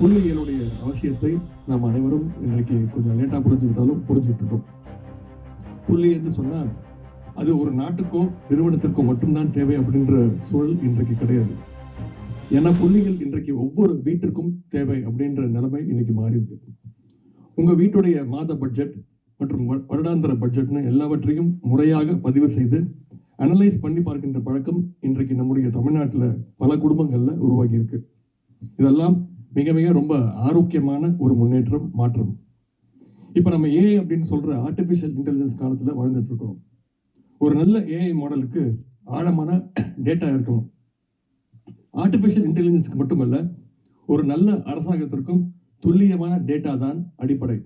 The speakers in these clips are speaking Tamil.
புள்ளியியலுடைய அவசியத்தை நாம் அனைவரும் இன்றைக்கு கொஞ்சம் லேட்டாக புரிஞ்சுக்கிட்டாலும் புரிஞ்சுக்கிட்டு இருக்கோம் புள்ளி என்று சொன்னால் அது ஒரு நாட்டுக்கும் நிறுவனத்திற்கும் மட்டும்தான் தேவை அப்படின்ற சூழல் இன்றைக்கு கிடையாது. ஏன்னா புள்ளிகள் இன்றைக்கு ஒவ்வொரு வீட்டிற்கும் தேவை அப்படின்ற நிலைமை இன்னைக்கு மாறி இருக்கு வீட்டுடைய மாத பட்ஜெட் மற்றும் வருடாந்திர பட்ஜெட்னு எல்லாவற்றையும் முறையாக பதிவு செய்து அனலைஸ் பண்ணி பார்க்கின்ற பழக்கம் இன்றைக்கு நம்முடைய தமிழ்நாட்டில் பல குடும்பங்களில் உருவாகியிருக்கு. இதெல்லாம் மிக மிக ரொம்ப ஆரோக்கியமான ஒரு முன்னேற்றம் மாற்றம். இப்போ நம்ம ஏஐ அப்படின்னு சொல்ற ஆர்டிஃபிஷியல் இன்டெலிஜென்ஸ் காலத்தில் வாழ்ந்துட்டு இருக்கிறோம் ஒரு நல்ல ஏஐ மாடலுக்கு ஆழமான டேட்டா இருக்கணும். ஆர்டிஃபிஷியல் இன்டெலிஜென்ஸ்க்கு மட்டுமல்ல ஒரு நல்ல அரசாங்கத்திற்கும் துல்லியமான டேட்டா தான் அடிப்படை.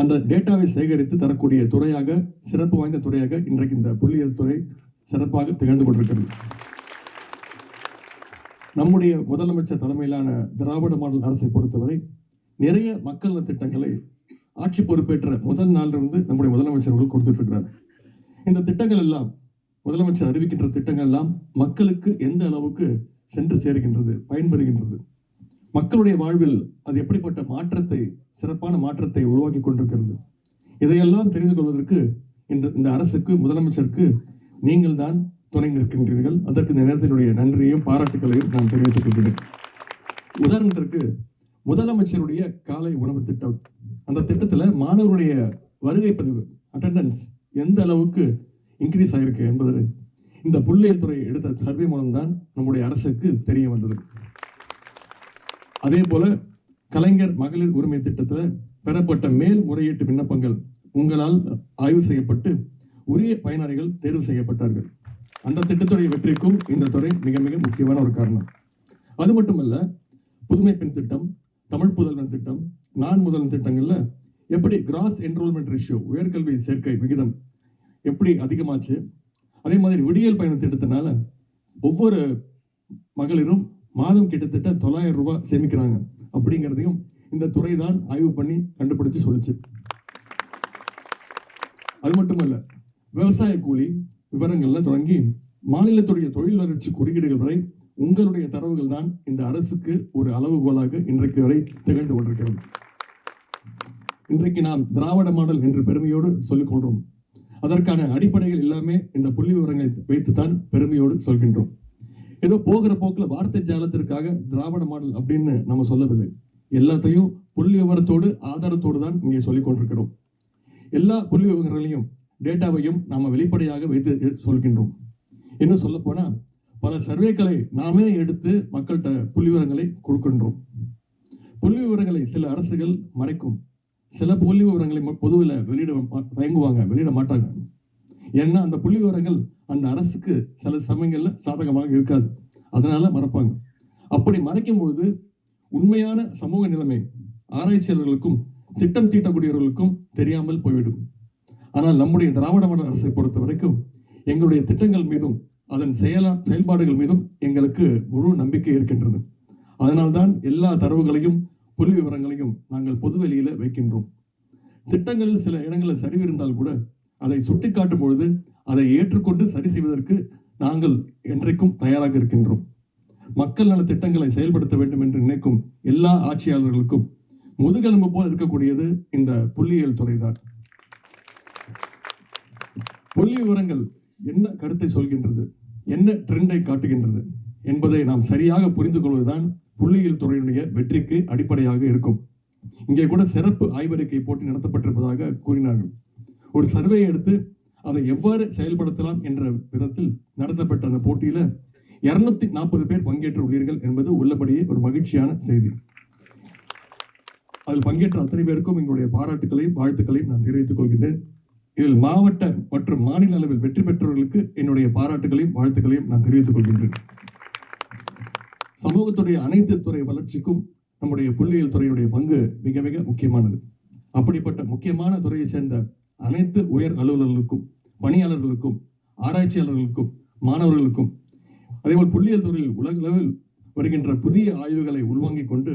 அந்த டேட்டாவை சேகரித்து தரக்கூடிய துறையாக சிறப்பு வாய்ந்த துறையாக இன்றைக்கு இந்த புள்ளியியல் துறை சிறப்பாக திகழ்ந்து கொண்டிருக்கிறது. நம்முடைய முதலமைச்சர் தலைமையிலான திராவிட மாடல் அரசை பொறுத்தவரை நிறைய மக்கள் திட்டங்களை ஆட்சி பொறுப்பேற்ற முதல் நாளிலிருந்து நம்முடைய முதலமைச்சர் கொடுத்துட்ருக்கிறார். இந்த திட்டங்கள் எல்லாம் முதலமைச்சர் அறிவிக்கின்ற திட்டங்கள் எல்லாம் மக்களுக்கு எந்த அளவுக்கு சென்று சேர்கின்றது பயன்பெறுகின்றது? மக்களுடைய வாழ்வில் அது எப்படிப்பட்ட மாற்றத்தை சிறப்பான மாற்றத்தை உருவாக்கி கொண்டிருக்கிறது? இதையெல்லாம் தெரிந்து கொள்வதற்கு இந்த இந்த அரசுக்கு முதலமைச்சருக்கு நீங்கள் தான் துணை நிற்கின்றீர்கள். அதற்கு இந்த நேரத்தினுடைய நன்றியையும் பாராட்டுகளையும் நான் தெரிவித்துக் கொள்கிறேன். உதாரணத்திற்கு முதலமைச்சருடைய காலை உணவு திட்டம். அந்த திட்டத்தில் மாணவருடைய வருகை பதிவு அட்டண்டன்ஸ் எந்த அளவுக்கு இன்க்ரீஸ் ஆகிருக்கு என்பது இந்த புள்ளியல் துறை எடுத்த சர்வே மூலம்தான் நம்முடைய அரசுக்கு தெரிய வந்தது. அதே போல கலைஞர் மகளிர் உரிமை திட்டத்தில் பெறப்பட்ட மேல் முறையீட்டு விண்ணப்பங்கள் உங்களால் ஆய்வு செய்யப்பட்டு உரிய பயனாளிகள் தேர்வு செய்யப்பட்டார்கள். அந்த திட்டத்துடைய வெற்றிக்கும் இந்த துறை மிக மிக முக்கியமான ஒரு காரணம். அது மட்டுமல்ல புதுமை பெண் திட்டம் தமிழ் புதல்வன் திட்டம் நான் முதல்வன் திட்டங்களில் எப்படி கிராஸ் என்ரோல்மெண்ட் ரேஷியோ உயர்கல்வி சேர்க்கை விகிதம் எப்படி அதிகமாச்சு அதே மாதிரி விடியல் பயண திட்டத்தினால ஒவ்வொரு மகளிரும் மாதம் கிட்டத்தட்ட தொள்ளாயிரம் ரூபாய் சேமிக்கிறாங்க. அப்படிங்கிறதையும் இந்த துறை தான் ஆய்வு பண்ணி கண்டுபிடிச்சு சொல்லிச்சு. அது மட்டுமல்ல விவசாய கூலி விவரங்கள்ல தொடங்கி மாநிலத்துடைய தொழில் வளர்ச்சி குறியீடுகள் வரை உங்களுடைய தரவுகள் தான் இந்த அரசுக்கு ஒரு அளவுகோலாக இன்றைக்கு வரை திகழ்ந்து கொண்டிருக்கிறது. இன்றைக்கு நாம் திராவிட மாடல் என்று பெருமையோடு சொல்லிக் கொள்றோம் அதற்கான அடிப்படைகள் எல்லாமே இந்த புள்ளி விவரங்களை வைத்துத்தான் பெருமையோடு சொல்கின்றோம். ஏதோ போகிற போக்குல வார்த்தை ஜாலத்திற்காக திராவிட மாடல் அப்படின்னு நம்ம சொல்லவில்லை. எல்லாத்தையும் புள்ளி விவரத்தோடு ஆதாரத்தோடு தான் இங்கே சொல்லிக் கொண்டிருக்கிறோம். எல்லா புள்ளி விவரங்களையும் டேட்டாவையும் நாம வெளிப்படையாக வைத்து சொல்கின்றோம். இன்னும் சொல்ல பல சர்வேக்களை நாமே எடுத்து மக்கள்கிட்ட புள்ளி விவரங்களை கொடுக்கின்றோம். புள்ளி விவரங்களை சில அரசுகள் மறைக்கும். சில புள்ளி விவரங்களை ம- பொதுவில் வெளியிட மா- தயங்குவாங்க வெளியிட மாட்டாங்க. ஏன்னா அந்த புள்ளி விவரங்கள் அந்த அரசுக்கு சில சமயங்கள்ல சாதகமாக இருக்காது. அதனால மறைப்பாங்க. அப்படி மறைக்கும் பொழுது உண்மையான சமூக நிலைமை ஆராய்ச்சியாளர்களுக்கும் திட்டம் தீட்டக்கூடியவர்களுக்கும் தெரியாமல் போய்விடும். ஆனால் நம்முடைய திராவிட மாடல் அரசை பொறுத்த வரைக்கும் எங்களுடைய திட்டங்கள் மீதும் அதன் செயலா செயல்பாடுகள் மீதும் எங்களுக்கு முழு நம்பிக்கை இருக்கின்றது. அதனால்தான் எல்லா தரவுகளையும் புள்ளி விவரங்களையும் நாங்கள் பொதுவெளியில வைக்கின்றோம். திட்டங்களில் சில இடங்களில் சரிவு இருந்தால் கூட அதை சுட்டிக்காட்டும் பொழுது அதை ஏற்றுக்கொண்டு சரி செய்வதற்கு நாங்கள் என்றைக்கும் தயாராக இருக்கின்றோம். மக்கள் நல திட்டங்களை செயல்படுத்த வேண்டும் என்று நினைக்கும் எல்லா ஆட்சியாளர்களுக்கும் முதுகெலும்பு போல் இருக்கக்கூடியது இந்த புள்ளியியல் துறைதான். புள்ளி விவரங்கள் என்ன கருத்தை சொல்கின்றது? என்ன ட்ரெண்டை காட்டுகின்றது? என்பதை நாம் சரியாக புரிந்து கொள்வதுதான் புள்ளியியல் துறையினுடைய வெற்றிக்கு அடிப்படையாக இருக்கும். இங்கே கூட சிறப்பு ஆய்வறிக்கை போட்டி நடத்தப்பட்டிருப்பதாக கூறினார்கள். ஒரு சர்வே எடுத்து அதை எவ்வாறு செயல்படுத்தலாம் என்ற விதத்தில் நடத்தப்பட்ட அந்த போட்டியில இருநூத்தி நாற்பது பேர் பங்கேற்று உள்ளீர்கள் என்பது உள்ளபடியே ஒரு மகிழ்ச்சியான செய்தி. அதில் பங்கேற்ற அத்தனை பேருக்கும் எங்களுடைய பாராட்டுகளையும் வாழ்த்துக்களையும் நான் தெரிவித்துக் கொள்கின்றேன். இதில் மாவட்ட மற்றும் மாநில அளவில் வெற்றி பெற்றவர்களுக்கு என்னுடைய பாராட்டுகளையும் வாழ்த்துக்களையும் நான் தெரிவித்துக் கொள்கின்றேன். சமூகத்துடைய அனைத்து துறை வளர்ச்சிக்கும் நம்முடைய புள்ளியியல் துறையுடைய பங்கு மிக மிக முக்கியமானது. அப்படிப்பட்ட முக்கியமான துறையை சேர்ந்த அனைத்து உயர் அலுவலர்களுக்கும் பணியாளர்களுக்கும் ஆராய்ச்சியாளர்களுக்கும் மாணவர்களுக்கும் அதேபோல் புள்ளியியல் துறையில் உலக அளவில் வருகின்ற புதிய ஆய்வுகளை உள்வாங்கிக் கொண்டு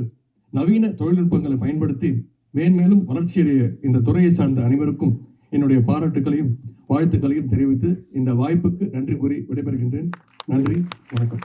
நவீன தொழில்நுட்பங்களை பயன்படுத்தி மேன்மேலும் வளர்ச்சியடைய இந்த துறையை சார்ந்த அனைவருக்கும் என்னுடைய பாராட்டுகளையும் வாழ்த்துக்களையும் தெரிவித்து இந்த வாய்ப்புக்கு நன்றி கூறி விடைபெறுகின்றேன். நன்றி வணக்கம்.